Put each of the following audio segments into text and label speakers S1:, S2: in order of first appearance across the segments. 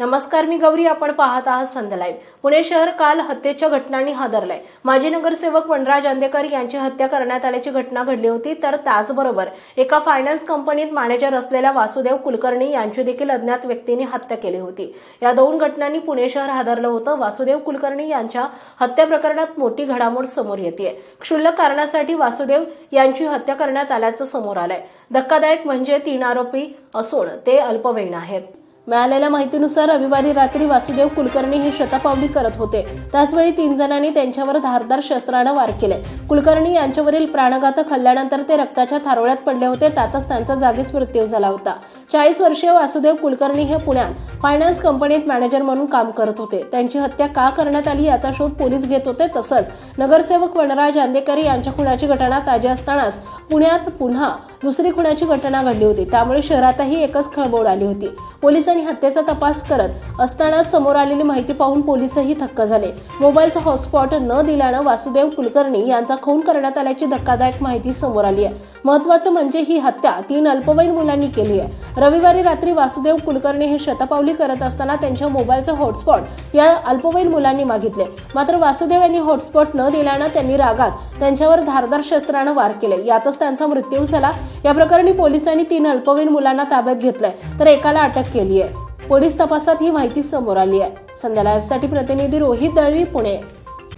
S1: नमस्कार मी गौरी. आपण पाहत आहात संध्या लाईव्ह. पुणे शहर काल हत्येच्या घटनांनी हादरलंय. माजी नगरसेवक वनराज आंदेकर यांची हत्या करण्यात आल्याची घटना घडली होती तर त्याचबरोबर एका फायनान्स कंपनीत मॅनेजर असलेल्या वासुदेव कुलकर्णी यांची देखील अज्ञात व्यक्तीने हत्या केली होती. या दोन घटनांनी पुणे शहर हादरलं होतं. वासुदेव कुलकर्णी यांच्या हत्या प्रकरणात मोठी घडामोड समोर येते क्षुल्लक कारणासाठी वासुदेव यांची हत्या करण्यात आल्याचं समोर आलंय. धक्कादायक म्हणजे तीन आरोपी असून ते अल्पवयीन आहेत. मिळालेल्या माहितीनुसार रविवारी रात्री वासुदेव कुलकर्णी हे शतपावली करत होते. त्याचवेळी तीन जणांनी त्यांच्यावर धारदार शस्त्रानं वार केले. कुलकर्णी यांच्यावरील प्राणघातक हल्ल्यानंतर ते रक्ताच्या थारोळ्यात पडले होते त्यातच त्यांचा जागीच मृत्यू झाला होता. चाळीस वर्षीय वासुदेव कुलकर्णी हे पुण्यात फायनान्स कंपनीत मॅनेजर म्हणून काम करत होते. त्यांची हत्या का करण्यात आली याचा शोध पोलीस घेत होते तसंच नगरसेवक वनराज आंदेकरी यांच्या खुनाची घटना ताजी असतानाच पुण्यात पुन्हा दुसरी खुनाची घटना घडली होती. त्यामुळे शहरातही एकच खळबळ आली होती. पोलिसांनी हत्येचा तपास करत असताना समोर आलेली माहिती पाहून पोलीसही थक्क झाले. मोबाईलचा हॉटस्पॉट न दिल्यानं वासुदेव कुलकर्णी यांचा खून करण्यात आल्याची धक्कादायक माहिती समोर आली आहे. महत्वाचं म्हणजे ही हत्या तीन अल्पवयीन मुलांनी केली आहे. रविवारी रात्री वासुदेव कुलकर्णी हे शतपावली करत असताना त्यांच्या मोबाईलचं हॉटस्पॉट या अल्पवयीन मुलांनी मागितले. मात्र वासुदेव यांनी हॉटस्पॉट न दिल्यानं त्यांनी रागात त्यांच्यावर धारदार शस्त्रानं वार केले. यातच त्यांचा मृत्यू झाला. या प्रकरणी पोलिसांनी तीन अल्पवयीन मुलांना ताब्यात घेतलंय तर एकाला अटक केली आहे. पोलीस तपासात ही माहिती समोर आली आहे. संध्या लाईव्हसाठी प्रतिनिधी रोहित दळवी पुणे.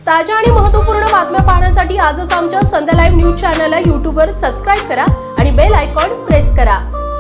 S1: ताज्या आणि महत्त्वपूर्ण बातम्या पाहण्यासाठी आजच आमच्या संध्या लाईव्ह न्यूज चॅनलला यूट्यूबवर सबस्क्राईब करा आणि बेल आयकॉन प्रेस करा.